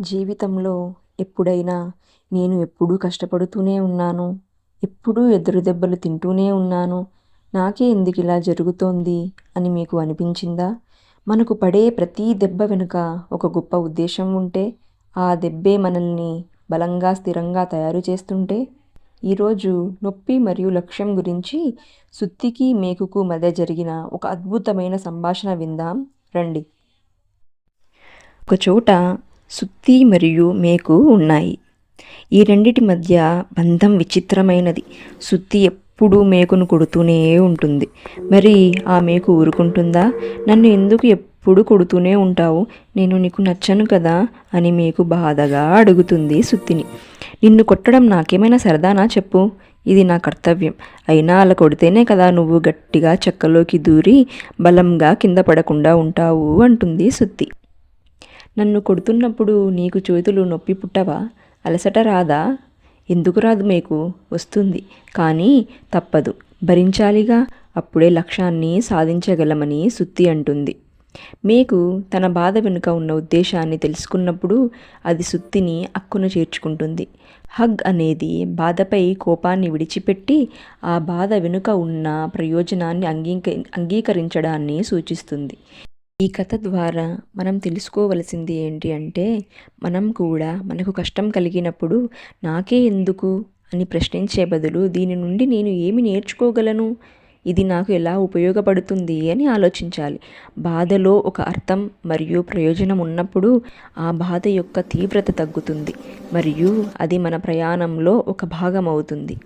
జీవితంలో ఎప్పుడైనా నేను ఎప్పుడూ కష్టపడుతూనే ఉన్నాను. ఎప్పుడూ ఎదురు దెబ్బలు తింటూనే ఉన్నాను. నాకే ఎందుకు ఇలా జరుగుతోంది అని మీకు అనిపించిందా? మనకు పడే ప్రతి దెబ్బ వెనుక ఒక గొప్ప ఉద్దేశం ఉంటే ఆ దెబ్బే మనల్ని బలంగా స్థిరంగా తయారు చేస్తుంటే ఈరోజు నొప్పి మరియు లక్ష్యం గురించి సుత్తికి మేకుకు మధ్య జరిగిన ఒక అద్భుతమైన సంభాషణ విందాం. రండి. ఒకచోట సుత్తి మరియు మేకు ఉన్నాయి. ఈ రెండిటి మధ్య బంధం విచిత్రమైనది. సుత్తి ఎప్పుడూ మేకును కొడుతూనే ఉంటుంది. మరి ఆ మేకు ఊరుకుంటుందా? నన్ను ఎందుకు ఎప్పుడు కొడుతూనే ఉంటావు? నేను నీకు నచ్చను కదా? అని మేకు బాధగా అడుగుతుంది సుత్తిని. నిన్ను కొట్టడం నాకేమైనా సరదానా చెప్పు? ఇది నా కర్తవ్యం. అయినా అలా కొడితేనే కదా నువ్వు గట్టిగా చెక్కలోకి దూరి బలంగా కింద పడకుండా ఉంటావు అంటుంది సుత్తి. నన్ను కొడుతున్నప్పుడు నీకు చేతులు నొప్పి పుట్టవా? అలసట రాదా? ఎందుకు రాదు మీకు? వస్తుంది. కానీ తప్పదు. భరించాలిగా? అప్పుడే లక్ష్యాన్ని సాధించగలమని సుత్తి అంటుంది. మీకు తన బాధ వెనుక ఉన్న ఉద్దేశాన్ని తెలుసుకున్నప్పుడు అది సుత్తిని అక్కున చేర్చుకుంటుంది. హగ్ అనేది బాధపై కోపాన్ని విడిచిపెట్టి ఆ బాధ వెనుక ఉన్న ప్రయోజనాన్ని అంగీక అంగీకరించడాన్ని సూచిస్తుంది. ఈ కథ ద్వారా మనం తెలుసుకోవలసింది ఏంటి అంటే మనం కూడా మనకు కష్టం కలిగినప్పుడు నాకే ఎందుకు అని ప్రశ్నించే బదులు దీని నుండి నేను ఏమి నేర్చుకోగలను? ఇది నాకు ఎలా ఉపయోగపడుతుంది అని ఆలోచించాలి. బాధలో ఒక అర్థం మరియు ప్రయోజనం ఉన్నప్పుడు ఆ బాధ యొక్క తీవ్రత తగ్గుతుంది మరియు అది మన ప్రయాణంలో ఒక భాగం అవుతుంది